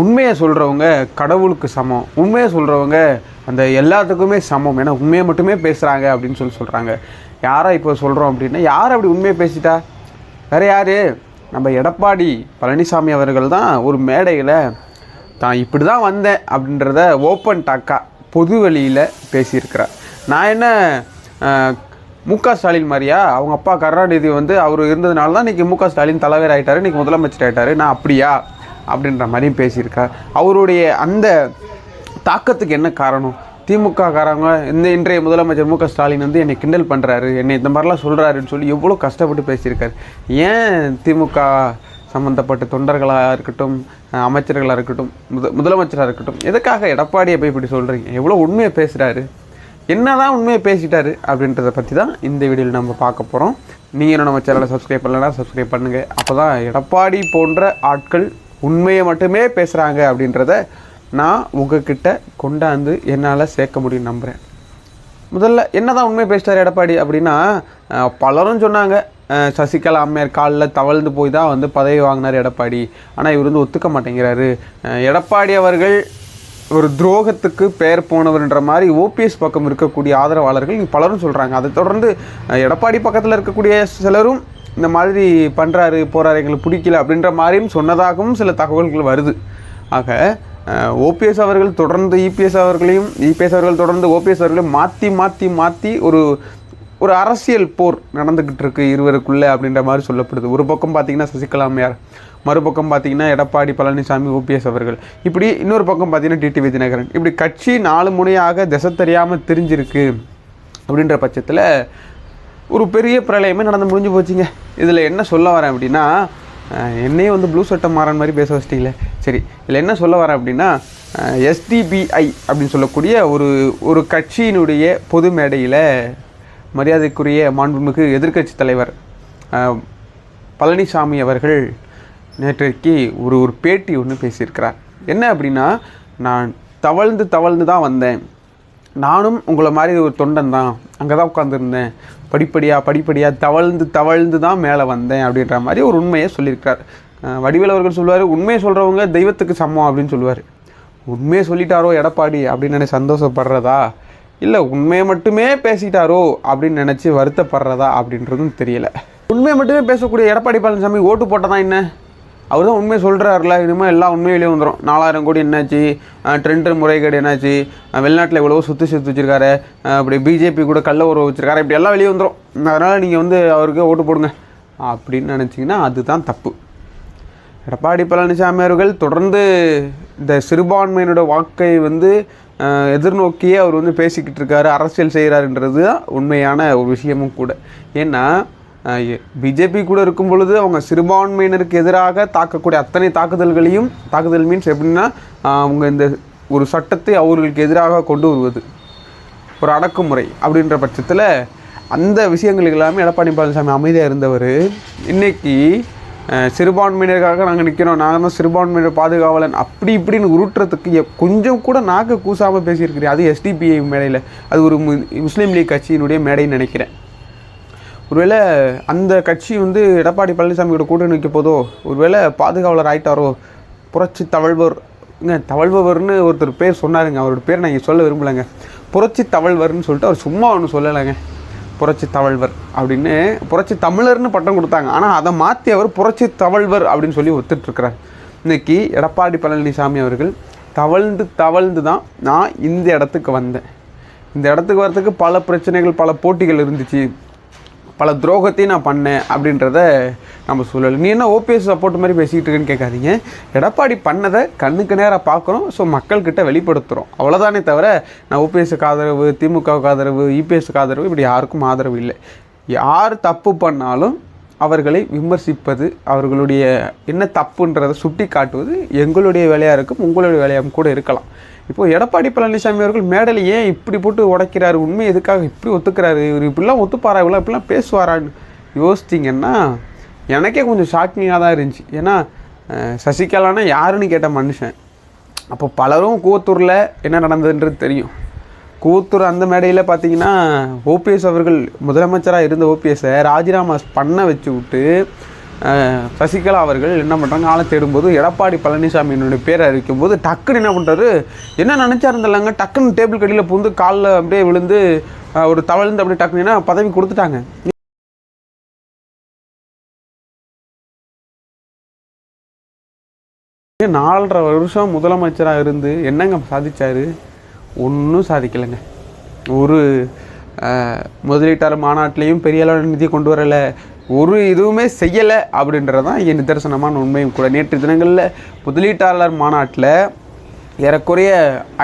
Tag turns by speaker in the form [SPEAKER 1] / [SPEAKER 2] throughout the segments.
[SPEAKER 1] உண்மையை சொல்கிறவங்க கடவுளுக்கு சமம். உண்மையை சொல்கிறவங்க அந்த எல்லாத்துக்குமே சமம். ஏன்னா உண்மையை மட்டுமே பேசுகிறாங்க அப்படின்னு சொல்லி சொல்கிறாங்க யாரை இப்போ சொல்கிறோம் அப்படின்னா யார் அப்படி உண்மையை பேசிட்டா? வேறு யார்? நம்ம எடப்பாடி பழனிசாமி அவர்கள் தான் ஒரு மேடையில் தான் இப்படி தான் வந்தேன் அப்படின்றத ஓப்பன் டாக்காக பொது வழியில் பேசியிருக்கிறார். நான் என்ன மு க ஸ்டாலின் மாதிரியா? அவங்க அப்பா கருணாநிதி வந்து அவர் இருந்ததுனால தான் இன்றைக்கி மு க ஸ்டாலின் தலைவர் ஆகிட்டார் இன்றைக்கி முதலமைச்சர் ஆகிட்டார் நான் அப்படியா? அப்படின்ற மாதிரியும் பேசியிருக்கார். அவருடைய அந்த தாக்கத்துக்கு என்ன காரணம்? திமுக காரங்க இந்த இன்றைய முதலமைச்சர் மு க ஸ்டாலின் வந்து என்னை கிண்டல் பண்ணுறாரு என்னை இந்த மாதிரிலாம் சொல்கிறாருன்னு சொல்லி எவ்வளோ கஷ்டப்பட்டு பேசியிருக்காரு. ஏன் திமுக சம்மந்தப்பட்ட தொண்டர்களாக இருக்கட்டும் அமைச்சர்களாக இருக்கட்டும் முத முதலமைச்சராக இருக்கட்டும் எதுக்காக எடப்பாடியை போய் இப்படி சொல்கிறீங்க எவ்வளோ உண்மையை பேசுகிறாரு என்னதான் உண்மையை பேசிட்டாரு அப்படின்றத பற்றி தான் இந்த வீடியோவில் நம்ம பார்க்க போகிறோம் நீங்கள் நம்ம சேனலை சப்ஸ்கிரைப் பண்ணலைன்னா சப்ஸ்கிரைப் பண்ணுங்கள் அப்போ தான் எடப்பாடி போன்ற ஆட்கள் உண்மையை மட்டுமே பேசுகிறாங்க அப்படின்றத நான் உங்ககிட்ட கொண்டாந்து என்னால் சேர்க்க முடியும் நம்புகிறேன் முதல்ல என்ன தான் உண்மை பேசிட்டார் எடப்பாடி அப்படின்னா பலரும் சொன்னாங்க சசிகலா அம்மையார் காலில் தவழ்ந்து போய் தான் வந்து பதவி வாங்கினார் எடப்பாடி. ஆனால் இவர் வந்து ஒத்துக்க மாட்டேங்கிறாரு. எடப்பாடி அவர்கள் ஒரு துரோகத்துக்கு பெயர் போனவர்ன்ற மாதிரி ஓபிஎஸ் பக்கம் இருக்கக்கூடிய ஆதரவாளர்கள் பலரும் சொல்கிறாங்க அதை தொடர்ந்து எடப்பாடி பக்கத்தில் இருக்கக்கூடிய சிலரும் இந்த மாதிரி பண்ணுறாரு போகிறாரு எங்களுக்கு பிடிக்கல அப்படின்ற மாதிரியும் சொன்னதாகவும் சில தகவல்கள் வருது. ஆக ஓபிஎஸ் அவர்கள் தொடர்ந்து இபிஎஸ் அவர்களையும் இபிஎஸ் அவர்கள் தொடர்ந்து ஓபிஎஸ் அவர்களையும் மாற்றி மாற்றி மாற்றி ஒரு ஒரு அரசியல் போர் நடந்துக்கிட்டு இருக்கு இருவருக்குள்ளே அப்படின்ற மாதிரி சொல்லப்படுது. ஒரு பக்கம் பார்த்தீங்கன்னா சசிகலா அம்மையார் மறுபக்கம் பார்த்தீங்கன்னா எடப்பாடி பழனிசாமி ஓபிஎஸ் அவர்கள். இப்படி இன்னொரு பக்கம் பார்த்தீங்கன்னா டிடி தினகரன் இப்படி கட்சி நாலு முனையாக திசை தெரியாமல் தெரிஞ்சிருக்கு அப்படின்ற பட்சத்தில் ஒரு பெரிய பிரளயமே நடந்து முடிஞ்சு போச்சுங்க. இதில் என்ன சொல்ல வரேன் அப்படின்னா என்னையே வந்து ப்ளூ சட்டை மாறன் மாதிரி பேச வச்சிட்டீங்களே. சரி இதில் என்ன சொல்ல வரேன் அப்படின்னா எஸ்டிபிஐ அப்படின்னு சொல்லக்கூடிய ஒரு ஒரு கட்சியினுடைய பொது மேடையில் மரியாதைக்குரிய மாண்புமிகு எதிர்க்கட்சி தலைவர் பழனிசாமி அவர்கள் நேற்றைக்கு ஒரு ஒரு பேட்டி ஒன்று பேசியிருக்கிறார். என்ன அப்படின்னா நான் தவழ்ந்து தவழ்ந்து தான் வந்தேன். நானும் உங்களை மாதிரி ஒரு தொண்டன் தான். அங்கே தான் உட்காந்துருந்தேன் படிப்படியாக படிப்படியாக தவழ்ந்து தவழ்ந்து தான் மேலே வந்தேன் அப்படின்ற மாதிரி ஒரு உண்மையை சொல்லியிருக்கார் வடிவேல் அவர்கள் சொல்லுவார் உண்மையை சொல்கிறவங்க தெய்வத்துக்கு சமம் அப்படின்னு சொல்லுவார். உண்மையை சொல்லிட்டாரோ எடப்பாடி அப்படின்னு நினை சந்தோஷப்படுறதா? இல்லை உண்மையை மட்டுமே பேசிட்டாரோ அப்படின்னு நினச்சி வருத்தப்படுறதா அப்படின்றதும் தெரியல. உண்மையை மட்டுமே பேசக்கூடிய எடப்பாடி பழனிசாமி ஓட்டு போட்டதான் என்ன? அவர் தான் உண்மையை சொல்கிறாருல இனிமேல் எல்லா உண்மையும் வெளியே வந்துடும் நாலாயிரம் கோடி என்னாச்சு? ட்ரெண்ட் முறைகேடு என்னாச்சு? வெளிநாட்டில் எவ்வளவோ சுற்றி சேர்த்து வச்சுருக்காரு. அப்படி பிஜேபி கூட கள்ள உறவு வச்சிருக்காரு. இப்படி எல்லாம் வெளியே வந்துடும் அதனால் நீங்கள் வந்து அவருக்கு ஓட்டு போடுங்க. அப்படின்னு நினச்சிங்கன்னா அதுதான் தப்பு. எடப்பாடி பழனிசாமி அவர்கள் தொடர்ந்து இந்த சிறுபான்மையினோட வாக்கை வந்து எதிர்நோக்கியே அவர் வந்து பேசிக்கிட்டு இருக்காரு. அரசியல் செய்கிறாருன்றது தான் உண்மையான ஒரு விஷயமும் கூட. ஏன்னா பிஜேபி கூட இருக்கும் பொழுது அவங்க சிறுபான்மையினருக்கு எதிராக தாக்கக்கூடிய அத்தனை தாக்குதல்களையும் தாக்குதல் மீன்ஸ் எப்படின்னா அவங்க இந்த ஒரு சட்டத்தை அவர்களுக்கு எதிராக கொண்டு வருவது. ஒரு அடக்குமுறை அப்படின்ற பட்சத்தில் அந்த விஷயங்களுக்கு எல்லாமே எடப்பாடி பழனிசாமி அமைதியாக இருந்தவர். இன்னைக்கு சிறுபான்மையினருக்காக நாங்கள் நிற்கிறோம் நாங்கள் தான் சிறுபான்மையினர் பாதுகாவலன். அப்படி இப்படின்னு உருட்டுறதுக்கு கொஞ்சம் கூட நாக்கு கூசாமல் பேசியிருக்கிறேன் அது எஸ்டிபிஐ மேடையில். அது ஒரு முஸ்லீம் லீக் கட்சியினுடைய மேடைன்னு நினைக்கிறேன். ஒருவேளை அந்த கட்சி வந்து எடப்பாடி பழனிசாமியோட கூட்டணி நிற்க போதோ ஒருவேளை பாதுகாவலர் ஆயிட்டாரோ புரட்சி தவழ்வர் இங்க தவழ்பவர்னு ஒருத்தர் பேர் சொன்னாருங்க. அவரோட பேர் நான் சொல்ல விரும்பலைங்க. புரட்சி தவழ்வர்னு சொல்லிட்டு அவர் சும்மா ஒன்று சொல்லலைங்க. புரட்சி தவழ்வர் அப்படின்னு புரட்சி தமிழர்னு பட்டம் கொடுத்தாங்க. ஆனால் அதை மாற்றி அவர் புரட்சி தவழ்வர் அப்படின்னு சொல்லி ஒத்துட்ருக்கிறார். இன்னைக்கு எடப்பாடி பழனிசாமி அவர்கள் தவழ்ந்து தவழ்ந்து தான் நான் இந்த இடத்துக்கு வந்தேன். இந்த இடத்துக்கு வரதுக்கு பல பிரச்சனைகள் பல போட்டிகள் இருந்துச்சு. பல துரோகத்தையும் நான் பண்ணேன் அப்படின்றத நம்ம சொல்லலை நீ என்ன ஓபிஎஸ் சப்போர்ட் மாதிரி பேசிக்கிட்டு இருக்கேன்னு கேட்காதீங்க. எடப்பாடி பண்ணதை கண்ணுக்கு நேராக பார்க்குறோம் ஸோ மக்கள்கிட்ட வெளிப்படுத்துகிறோம் அவ்வளோதானே தவிர நான் ஓபிஎஸ்க்கு ஆதரவு திமுகவுக்கு ஆதரவு இபிஎஸ்க்கு ஆதரவு இப்படி யாருக்கும் ஆதரவு இல்லை. யார் தப்பு பண்ணாலும் அவர்களை விமர்சிப்பது அவர்களுடைய என்ன தப்புன்றதை சுட்டி காட்டுவது எங்களுடைய வேலையாக இருக்கும் உங்களுடைய வேலையாகவும் கூட இருக்கலாம். இப்போ எடப்பாடி பழனிசாமி அவர்கள் மேடையில் ஏன் இப்படி போட்டு உடைக்கிறாரு? உண்மை எதுக்காக இப்படி ஒத்துக்கிறாரு? இவர் இப்படிலாம் ஒத்துப்பாரா? இவ்வளோ இப்படிலாம் பேசுவாரான்னு யோசிச்சிங்கன்னா எனக்கே கொஞ்சம் ஷாக்கிங்காக தான் இருந்துச்சு. ஏன்னா சசிகலானா யாருன்னு கேட்ட மனுஷன். அப்போ பலரும் கூத்தூரில் என்ன நடந்ததுன்றது தெரியும். கூத்தூர் அந்த மேடையில் பார்த்தீங்கன்னா ஓபிஎஸ் அவர்கள் முதலமைச்சராக இருந்த ஓபிஎஸ்ஸை ராஜினாமா பண்ண வச்சு விட்டு சசிகலா அவர்கள் என்ன பண்ணுறாங்க ஆளை தேடும்போது எடப்பாடி பழனிசாமியினுடைய பேரை அறிவிக்கும் போது டக்குன்னு என்ன பண்ணுறாரு என்ன நினச்சா இருந்தில்லாங்க டக்குன்னு டேபிள் கடியில் புகுந்து காலில் அப்படியே விழுந்து ஒரு தவழ்ந்து அப்படியே டக்குன்னு பதவி கொடுத்துட்டாங்க. நாலரை வருஷம் முதலமைச்சராக இருந்து என்னங்க சாதிச்சாரு? ஒன்றும் சாதிக்கலைங்க. ஒரு அஹ், முதலீட்டாளர் மாநாட்டிலையும் பெரிய அளவு நிதி கொண்டு வரலை. ஒரு இதுவுமே செய்யலை அப்படின்றது தான் என் நிதர்சனமான உண்மையும் கூட. நேற்று தினங்களில் முதலீட்டாளர் மாநாட்டில் ஏறக்குறைய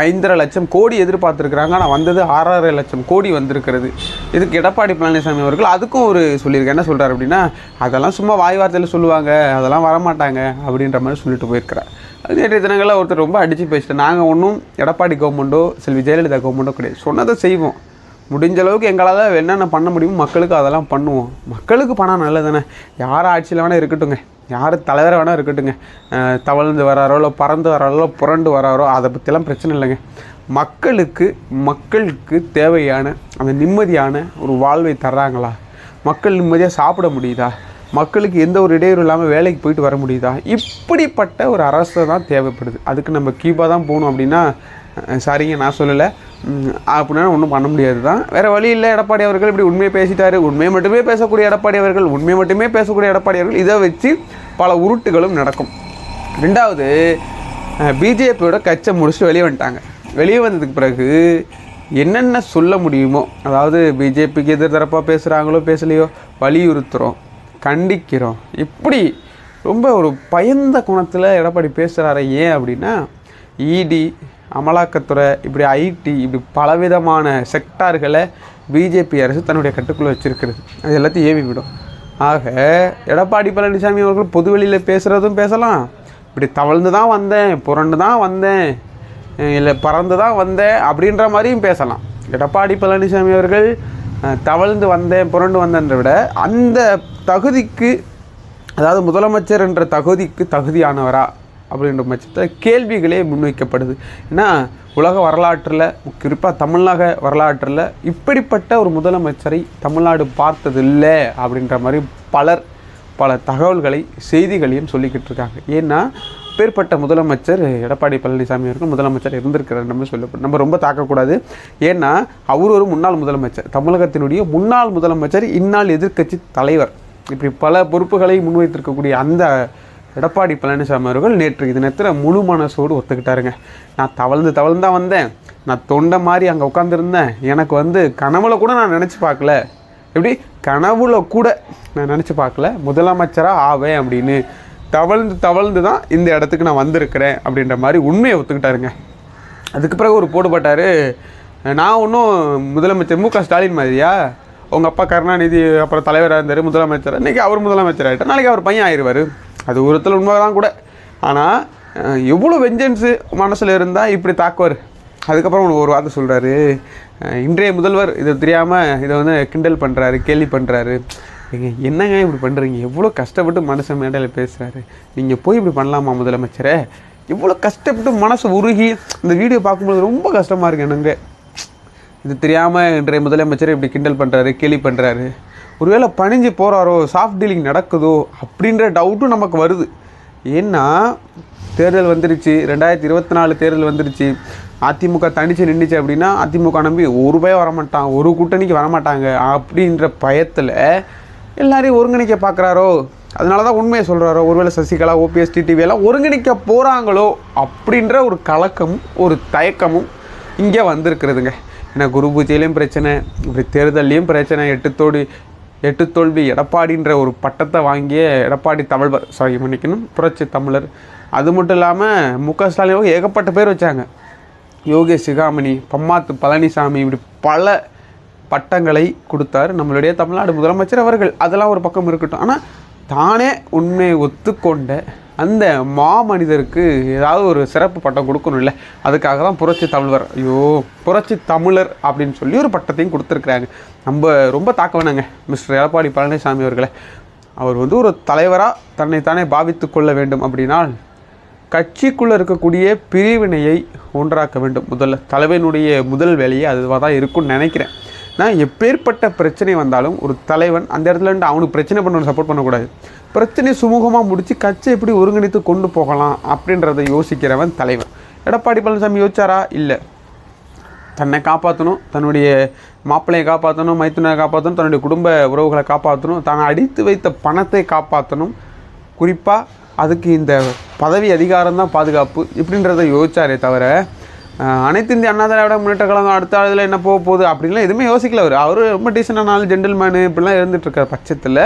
[SPEAKER 1] ஐந்தரை லட்சம் கோடி எதிர்பார்த்துருக்குறாங்க. ஆனால் வந்தது ஆறரை லட்சம் கோடி வந்திருக்கிறது. இதுக்கு எடப்பாடி பழனிசாமி அவர்கள் அதுக்கும் ஒரு சொல்லியிருக்கேன் என்ன சொல்கிறார் அப்படின்னா அதெல்லாம் சும்மா வாய் வார்த்தையில் சொல்லுவாங்க. அதெல்லாம் வரமாட்டாங்க. அப்படின்ற மாதிரி சொல்லிட்டு போயிருக்கிறார். அது நேற்றைய தினங்களில் ஒருத்தர் ரொம்ப அடித்து பேசிட்டேன் நாங்கள் ஒன்றும் எடப்பாடி கவர்மெண்ட்டோ செல்வி ஜெயலலிதா கவர்மெண்ட்டோ கிடையாது. சொன்னதை செய்வோம். முடிஞ்ச அளவுக்கு எங்களால் என்னென்ன பண்ண முடியுமோ மக்களுக்கு அதெல்லாம் பண்ணுவோம். மக்களுக்கு பணம் நல்லதுதானே. யார் ஆட்சியில் வேணால் இருக்கட்டுங்க யார் தலைவரை வேணால் இருக்கட்டுங்க தவழ்ந்து வராரோ இல்லை பறந்து வராரோ புரண்டு வராரோ அதை பற்றிலாம் பிரச்சனை இல்லைங்க. மக்களுக்கு மக்களுக்கு தேவையான அந்த நிம்மதியான ஒரு வாழ்வை தர்றாங்களா? மக்கள் நிம்மதியாக சாப்பிட முடியுதா? மக்களுக்கு எந்த ஒரு இடையூறு இல்லாமல் வேலைக்கு போயிட்டு வர முடியுதா? இப்படிப்பட்ட ஒரு அரசு தான் தேவைப்படுது. அதுக்கு நம்ம கீபாக தான் போகணும் அப்படின்னா சரிங்க நான் சொல்லலை. அப்படின்னா ஒன்றும் பண்ண முடியாது தான் வேறு வழி இல்லை எடப்பாடி அவர்கள் இப்படி உண்மையை பேசிட்டாரு. உண்மையை மட்டுமே பேசக்கூடிய எடப்பாடி அவர்கள் உண்மையை மட்டுமே பேசக்கூடிய எடப்பாடி அவர்கள் இதை வச்சு பல உருட்டுகளும் நடக்கும். ரெண்டாவது பிஜேபியோட கச்சை முடிச்சுட்டு வெளியே வந்துட்டாங்க. வெளியே வந்ததுக்கு பிறகு என்னென்ன சொல்ல முடியுமோ அதாவது பிஜேபிக்கு எதிர் தரப்பாக பேசுகிறாங்களோ பேசலையோ வலியுறுத்துகிறோம் கண்டிக்கிறோம். இப்படி ரொம்ப ஒரு பயந்த குணத்தில் எடப்பாடி பேசுகிறாரு ஏன் அப்படின்னா இடி அமலாக்கத்துறை இப்படி ஐடி இப்படி பலவிதமான செக்டார்களை பிஜேபி அரசு தன்னுடைய கட்டுக்குள்ளே வச்சிருக்கிறது. அது எல்லாத்தையும் ஏவி விடும். ஆக எடப்பாடி பழனிசாமி அவர்கள் பொதுவெளியில் பேசுகிறதும் பேசலாம். இப்படி தவழ்ந்து தான் வந்தேன் புரண்டு தான் வந்தேன் இல்லை பறந்து தான் வந்தேன் அப்படின்ற மாதிரியும் பேசலாம். எடப்பாடி பழனிசாமி அவர்கள் தவழ்ந்து வந்தேன் புரண்டு வந்தேன்ற விட அந்த தகுதிக்கு அதாவது முதலமைச்சர் என்ற தகுதிக்கு தகுதியானவரா? அப்படின்ற பட்சத்தில் கேள்விகளே முன்வைக்கப்படுது. ஏன்னா உலக வரலாற்றில் குறிப்பாக தமிழக வரலாற்றில் இப்படிப்பட்ட ஒரு முதலமைச்சரை தமிழ்நாடு பார்த்ததில்லை அப்படின்ற மாதிரி பலர் பல தகவல்களை செய்திகளையும் சொல்லிக்கிட்டு இருக்காங்க. ஏன்னா பேர்பட்ட முதலமைச்சர் எடப்பாடி பழனிசாமி அவர்கள் முதலமைச்சர் இருந்திருக்கிறார் நம்ம சொல்ல நம்ம ரொம்ப தாக்கக்கூடாது. ஏன்னா அவர் ஒரு முன்னாள் முதலமைச்சர். தமிழகத்தினுடைய முன்னாள் முதலமைச்சர் இந்நாள் எதிர்க்கட்சி தலைவர். இப்படி பல பொறுப்புகளை முன்வைத்திருக்கக்கூடிய அந்த எடப்பாடி பழனிசாமி அவர்கள் நேற்று தினத்தில் முழு மனசோடு ஒத்துக்கிட்டாருங்க. நான் தவழ்ந்து தவழ்ந்து தான் வந்தேன். நான் தொண்டை மாதிரி அங்கே உட்காந்துருந்தேன் எனக்கு வந்து கனவுல கூட நான் நினச்சி பார்க்கல. எப்படி? கனவுல கூட நான் நினச்சி பார்க்கல. முதலமைச்சராக ஆவேன் அப்படின்னு. தவழ்ந்து தவழ்ந்து தான் இந்த இடத்துக்கு நான் வந்திருக்கிறேன் அப்படின்ற மாதிரி உண்மையை ஒத்துக்கிட்டாருங்க. அதுக்கு பிறகு ஒரு போடுபட்டார் நான் ஒன்றும் முதலமைச்சர் மு க ஸ்டாலின் மாதிரியா? உங்கள் அப்பா கருணாநிதி அப்புறம் தலைவராக இருந்தார் முதலமைச்சர்? இன்றைக்கி அவர் முதலமைச்சர் ஆகிட்டார் நாளைக்கு அவர் பையன் ஆயிடுவார் அது உரத்தில் உண்மை தான் கூட ஆனால் எவ்வளோ வெஞ்சன்ஸு மனசில் இருந்தால் இப்படி தாக்குவார்? அதுக்கப்புறம் உனக்கு ஒரு வார்த்தை சொல்கிறாரு இன்றைய முதல்வர் இதை தெரியாமல் இதை வந்து கிண்டல் பண்ணுறாரு கேலி பண்ணுறாரு நீங்கள் என்னங்க இப்படி பண்ணுறீங்க எவ்வளோ கஷ்டப்பட்டு மனுஷன் மேடையில் பேசுகிறாரு நீங்கள் போய் இப்படி பண்ணலாமா முதலமைச்சரே? எவ்வளோ கஷ்டப்பட்டு மனசு உருகி இந்த வீடியோ பார்க்கும்போது ரொம்ப கஷ்டமாக இருக்கு எனக்கு. இது தெரியாமல் இன்றைய முதலமைச்சர் இப்படி கிண்டல் பண்ணுறாரு கேலி பண்ணுறாரு ஒருவேளை பணிஞ்சு போகிறாரோ சாஃப்ட் டீலிங் நடக்குதோ அப்படின்ற டவுட்டும் நமக்கு வருது. ஏன்னா தேர்தல் வந்துருச்சு ரெண்டாயிரத்தி இருபத்தி நாலு தேர்தல் வந்துருச்சு. அதிமுக தனிச்சு நின்றுச்சு அப்படின்னா அதிமுக நம்பி ஒரு ரூபாய் வரமாட்டான் ஒரு கூட்டணிக்கு வரமாட்டாங்க அப்படின்ற பயத்தில் எல்லாரையும் ஒருங்கிணைக்க பார்க்குறாரோ அதனால தான் உண்மையை சொல்கிறாரோ ஒருவேளை சசிகலா ஓபிஎஸ் டிடிவி எல்லாம் ஒருங்கிணைக்க போகிறாங்களோ அப்படின்ற ஒரு கலக்கமும் ஒரு தயக்கமும் இங்கே வந்திருக்கிறதுங்க. ஏன்னா குரு பூஜையிலையும் பிரச்சனை இப்படி தேர்தல்லையும் பிரச்சனை எட்டுத்தோடி எட்டு தோல்வி எடப்பாடின்ற ஒரு பட்டத்தை வாங்கிய எடப்பாடி தமிழ்வர் சாரி மன்னிக்கணும் புரட்சி தமிழர். அது மட்டும் இல்லாமல் மு க ஸ்டாலின் ஏகப்பட்ட பேர் வச்சாங்க. யோகேஷ் சிகாமணி பம்மாத்து பழனிசாமி இப்படி பல பட்டங்களை கொடுத்தார் நம்மளுடைய தமிழ்நாடு முதலமைச்சர் அவர்கள். அதெல்லாம் ஒரு பக்கம் இருக்கட்டும். ஆனால் தானே உண்மையை ஒத்துக்கொண்ட அந்த மாமனிதருக்கு ஏதாவது ஒரு சிறப்பு பட்டம் கொடுக்கணும்ல அதுக்காக தான் புரட்சி தமிழர். ஐயோ புரட்சி தமிழர் அப்படின்னு சொல்லி ஒரு பட்டத்தையும் கொடுத்துருக்குறாங்க. நம்ம ரொம்ப தாக்க வேணாங்க மிஸ்டர் எடப்பாடி பழனிசாமி அவர்களை. அவர் வந்து ஒரு தலைவராக தன்னைத்தானே பாவித்து கொள்ள வேண்டும் அப்படின்னால் கட்சிக்குள்ளே இருக்கக்கூடிய பிரிவினையை ஒன்றாக்க வேண்டும். முதல்ல தலைவனுடைய முதல் வேலையே அதுவாக தான் இருக்கும்னு நினைக்கிறேன். நான் எப்பேற்பட்ட பிரச்சனை வந்தாலும் ஒரு தலைவன் அந்த இடத்துல இருந்து அவனுக்கு பிரச்சனை பண்ணணும் சப்போர்ட் பண்ணக்கூடாது. பிரச்சனையை சுமூகமாக முடித்து கட்சியை எப்படி ஒருங்கிணைத்து கொண்டு போகலாம் அப்படின்றத யோசிக்கிறவன் தலைவன். எடப்பாடி பழனிசாமி யோசிச்சாரா? இல்லை. தன்னை காப்பாற்றணும் தன்னுடைய மாப்பிள்ளையை காப்பாற்றணும் மைத்துனை காப்பாற்றணும் தன்னுடைய குடும்ப உறவுகளை காப்பாற்றணும் தான் அடித்து வைத்த பணத்தை காப்பாற்றணும் குறிப்பாக அதுக்கு இந்த பதவி அதிகாரம் தான் பாதுகாப்பு இப்படின்றத யோசிச்சாரே தவிர அனைத்து இந்திய அண்ணா திராவிட முன்னேற்ற கழகம் அடுத்த இதில் என்ன போக போகுது அப்படின்லாம் எதுவுமே யோசிக்கல அவர். அவர் ரொம்ப டீசெண்டான ஆள் ஜென்டில்மேனு இப்படிலாம் இருந்துட்டு பட்சத்தில்.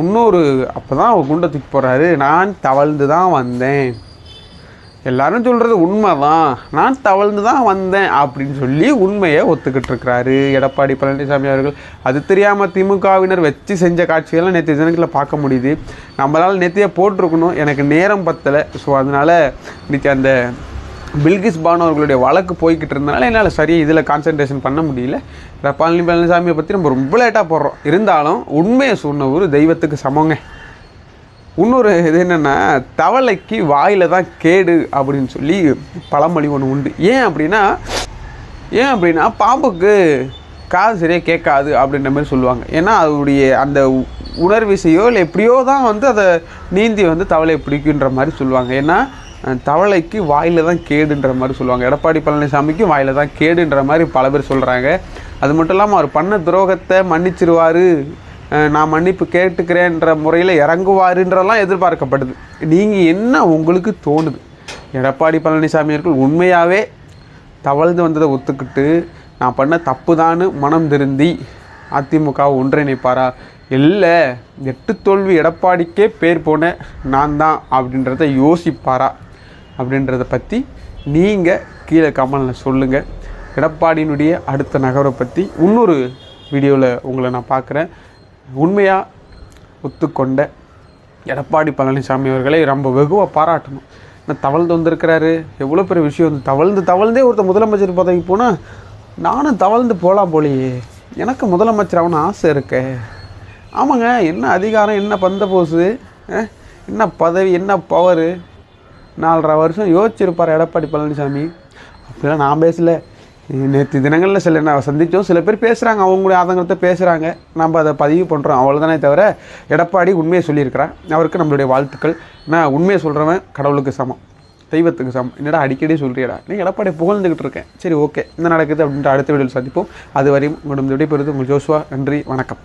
[SPEAKER 1] இன்னொரு அப்போ தான் அவர் குண்டை தூக்கி போகிறாரு நான் தவழ்ந்து தான் வந்தேன். எல்லாரும் சொல்கிறது உண்மை தான் நான் தவழ்ந்து தான் வந்தேன் அப்படின்னு சொல்லி உண்மையை ஒத்துக்கிட்டு இருக்கிறாரு. எடப்பாடி பழனிசாமி அவர்கள். அது தெரியாமல் திமுகவினர் வச்சு செஞ்ச காட்சிகள்லாம் நேற்று தினத்தில் பார்க்க முடியுது. நம்மளால் நேற்றையே போட்டிருக்கணும். எனக்கு நேரம் பத்தலை. ஸோ அதனால் இன்றைக்கி அந்த பில்கிஸ் பானு அவர்களுடைய வழக்கு போய்கிட்டு இருந்தனால என்னால் சரியாக இதில் கான்சென்ட்ரேஷன் பண்ண முடியல. பழனி பழனிசாமியை பற்றி நம்ம ரொம்ப லேட்டாக போடுறோம். இருந்தாலும் உண்மையை சொன்ன ஒரு தெய்வத்துக்கு சமங்க. இன்னொரு இது என்னென்னா தவளைக்கு வாயில் தான் கேடு அப்படின்னு சொல்லி பழமொழி ஒன்று உண்டு. ஏன் அப்படின்னா ஏன் அப்படின்னா பாம்புக்கு காது சரியாக கேட்காது அப்படின்ற மாதிரி சொல்லுவாங்க. ஏன்னா அதோடைய அந்த உணர்விசையோ இல்லை எப்படியோ தான் வந்து அதை நீந்தி வந்து தவளையை பிடிக்குன்ற மாதிரி சொல்லுவாங்க. ஏன்னா தவளைக்கு வாயில் தான் கேடுன்ற மாதிரி சொல்லுவாங்க. எடப்பாடி பழனிசாமிக்கு வாயில் தான் கேடுன்ற மாதிரி பல பேர் சொல்கிறாங்க அது மட்டும் இல்லாமல் அவர் பண்ண துரோகத்தை மன்னிச்சிருவார். நான் மன்னிப்பு கேட்டுக்கிறேன்ற முறையில் இறங்குவாருன்றலாம் எதிர்பார்க்கப்படுது. நீங்கள் என்ன உங்களுக்கு தோணுது? எடப்பாடி பழனிசாமி அவர்கள் உண்மையாகவே தவழ்ந்து வந்ததை ஒத்துக்கிட்டு நான் பண்ண தப்பு மனம் திருந்தி அதிமுக ஒன்றிணைப்பாரா? இல்லை எட்டு தோல்வி எடப்பாடிக்கே பேர் போன நான் தான் அப்படின்றத யோசிப்பாரா? அப்படின்றத பற்றி நீங்கள் கீழே கமெண்டில் சொல்லுங்கள் எடப்பாடியினுடைய அடுத்த நகரை பற்றி இன்னொரு வீடியோவில் உங்களை நான் பார்க்குறேன். உண்மையாக ஒத்துக்கொண்ட எடப்பாடி பழனிசாமி அவர்களை ரொம்ப வெகுவாக பாராட்டணும். நான் தவழ்ந்து வந்திருக்கிறாரு? எவ்வளோ பெரிய விஷயம் வந்து தவழ்ந்து தவழ்ந்தே ஒருத்தர் முதலமைச்சர் பதவிக்கு போனால் நானும் தவழ்ந்து போகலாம் போலியே. எனக்கு முதலமைச்சர் ஆகணும் ஆசை இருக்கே. ஆமாங்க என்ன அதிகாரம் என்ன பந்த போசு என்ன பதவி என்ன பவரு நாலரை வருஷம் யோசிச்சிருப்பார் எடப்பாடி பழனிசாமி. அப்படிலாம் நான் பேசல. நேற்று தினங்களில் சில நான் சந்தித்தோம் சில பேர் பேசுகிறாங்க அவங்களுடைய ஆதங்கத்தை பேசுகிறாங்க நம்ம அதை பதிவு பண்ணுறோம் அவ்வளோதானே தவிர எடப்பாடி உண்மையை சொல்லியிருக்கிறான் அவருக்கு நம்மளுடைய வாழ்த்துக்கள். நான் உண்மையை சொல்கிறவன் கடவுளுக்கு சமம். தெய்வத்துக்கு சமம். என்னடா அடிக்கடி சொல்கிறியடா நீ எடப்பாடி புகழ்ந்துக்கிட்டு இருக்கேன். சரி ஓகே. என்ன நடக்குது அப்படின்ட்டு அடுத்த வீடியோவில் சந்திப்போம். அது வரையும் உங்களுடைய விடைபெறுது உங்கள் ஜோஸ்வா. நன்றி. வணக்கம்.